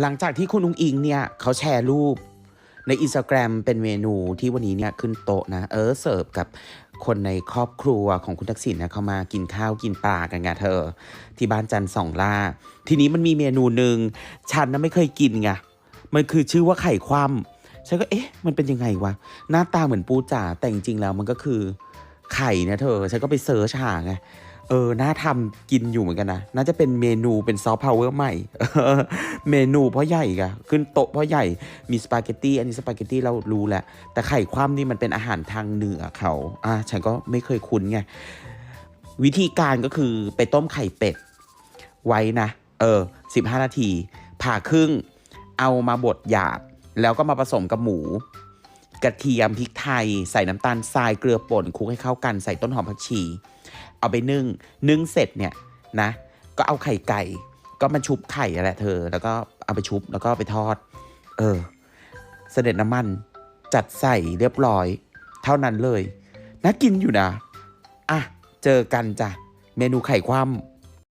หลังจากที่คุณนุงอิงเนี่ยเขาแชร์รูปในอินสตาแกรมเป็นเมนูที่วันนี้เนี่ยขึ้นโต๊ะนะ เออเสิร์ฟกับคนในครอบครัวของคุณทักษิณนะเขามากินข้าวกินปลากันไงเธอ ที่บ้านจันทร์สองล่า ทีนี้มันมีเมนูหนึ่งฉันนะไม่เคยกินไงมันคือชื่อว่าไข่คว่ำฉันก็เอ๊ะ มันเป็นยังไงวะ หน้าตาเหมือนปูจ๋าแต่จริงๆแล้วมันก็คือไข่นะเธอ ฉันก็ไปเซิร์ชหาไง เออ น่าทำกินอยู่เหมือนกันนะ น่าจะเป็นเมนูเป็นซอฟต์พาวเวอร์ใหม่ เมนูเพราะใหญ่กะขึ้นโต๊ะเพราะใหญ่ มีสปาเกตตี้ อันนี้สปาเกตตี้เรารู้แหละ แต่ไข่คว่ำนี่มันเป็นอาหารทางเหนือเขา อะฉันก็ไม่เคยคุ้นไง วิธีการก็คือไปต้มไข่เป็ด ไว้นะ เออ15นาที ผ่าครึ่ง เอามาบดหยาบ แล้วก็มาผสมกับหมู กระเทียมพริกไทย ใส่น้ำตาลทรายเกลือป่นคลุกให้เข้ากัน ใส่ต้นหอมผักชี เอาไปนึ่ง นึ่งเสร็จเนี่ยนะ ก็เอาไข่ไก่ ก็มันชุบไข่นั่นแหละเธอ แล้วก็เอาไปชุบแล้วก็ไปทอด เออ เสด็จน้ำมันจัดใส่เรียบร้อย เท่านั้นเลยน่ากินอยู่นะ อะ เจอกันจ้ะ เมนูไข่คว่ำ